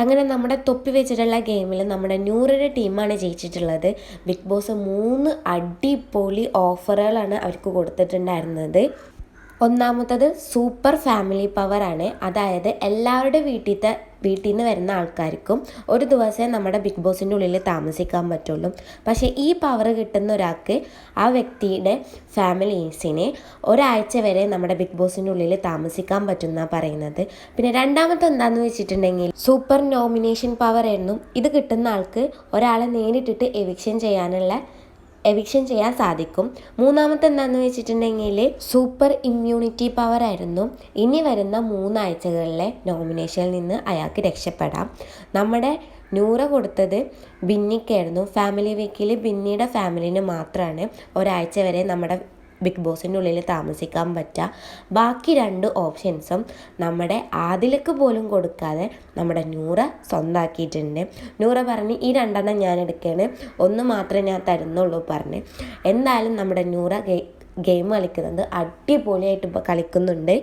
അങ്ങനെ നമ്മുടെ തൊപ്പി വെച്ചിട്ടുള്ള ഗെയിമിൽ നമ്മുടെ നൂറിന്റെ ടീമാണ് ജയിച്ചിട്ടുള്ളത്. ബിഗ് ബോസ് മൂന്ന് അടിപൊളി ഓഫറുകളാണ് അവർക്ക് കൊടുത്തിട്ടുണ്ടായിരുന്നത്. ഒന്നാമത്തത് സൂപ്പർ ഫാമിലി പവറാണ് അതായത് എല്ലാവരുടെ വീട്ടിലത്തെ വീട്ടിൽ നിന്ന് വരുന്ന ആൾക്കാർക്കും ഒരു ദിവസമേ നമ്മുടെ ബിഗ് ബോസിന്റെ ഉള്ളിൽ താമസിക്കാൻ പറ്റുള്ളൂ. പക്ഷേ ഈ പവർ കിട്ടുന്ന ഒരാൾക്ക് ആ വ്യക്തിയുടെ ഫാമിലീസിനെ ഒരാഴ്ച വരെ നമ്മുടെ ബിഗ് ബോസിന്റെ ഉള്ളിൽ താമസിക്കാൻ പറ്റുന്ന പറയുന്നത്. പിന്നെ രണ്ടാമത്തെ എന്താണെന്ന് വെച്ചിട്ടുണ്ടെങ്കിൽ സൂപ്പർ നോമിനേഷൻ പവർ ആയിരുന്നു. ഇത് കിട്ടുന്ന ആൾക്ക് ഒരാളെ നേരിട്ടിട്ട് എവിക്ഷൻ ചെയ്യാനുള്ള എവിക്ഷൻ ചെയ്യാൻ സാധിക്കും. മൂന്നാമത്തെ എന്താണെന്ന് വെച്ചിട്ടുണ്ടെങ്കിൽ സൂപ്പർ ഇമ്മ്യൂണിറ്റി പവർ ആയിരുന്നു. ഇനി വരുന്ന മൂന്നാഴ്ചകളിലെ നോമിനേഷനിൽ നിന്ന് അയാൾക്ക് രക്ഷപ്പെടാം. നമ്മുടെ നൂറ കൊടുത്തത് ബിന്നിക്കായിരുന്നു. ഫാമിലി വീക്കിൽ ബിന്നിയുടെ ഫാമിലിന് മാത്രമാണ് ഒരാഴ്ച വരെ നമ്മുടെ ബിഗ് ബോസിന്റെ ഉള്ളിൽ താമസിക്കാൻ പറ്റുക ബാക്കി രണ്ട് ഓപ്ഷൻസും നമ്മുടെ ആദിലക്ക് പോലും കൊടുക്കാതെ നമ്മുടെ നൂറ സ്വന്തമാക്കിയിട്ടുണ്ട് നൂറ പറഞ്ഞ് ഈ രണ്ടെണ്ണം ഞാൻ എടുക്കുകയാണ് ഒന്ന് മാത്രമേ ഞാൻ തരുന്നുള്ളൂ പറഞ്ഞ്. എന്തായാലും നമ്മുടെ നൂറ ഗെയിം കളിക്കുന്നത് അടിപൊളിയായിട്ട് ഇപ്പോൾ കളിക്കുന്നുണ്ട്.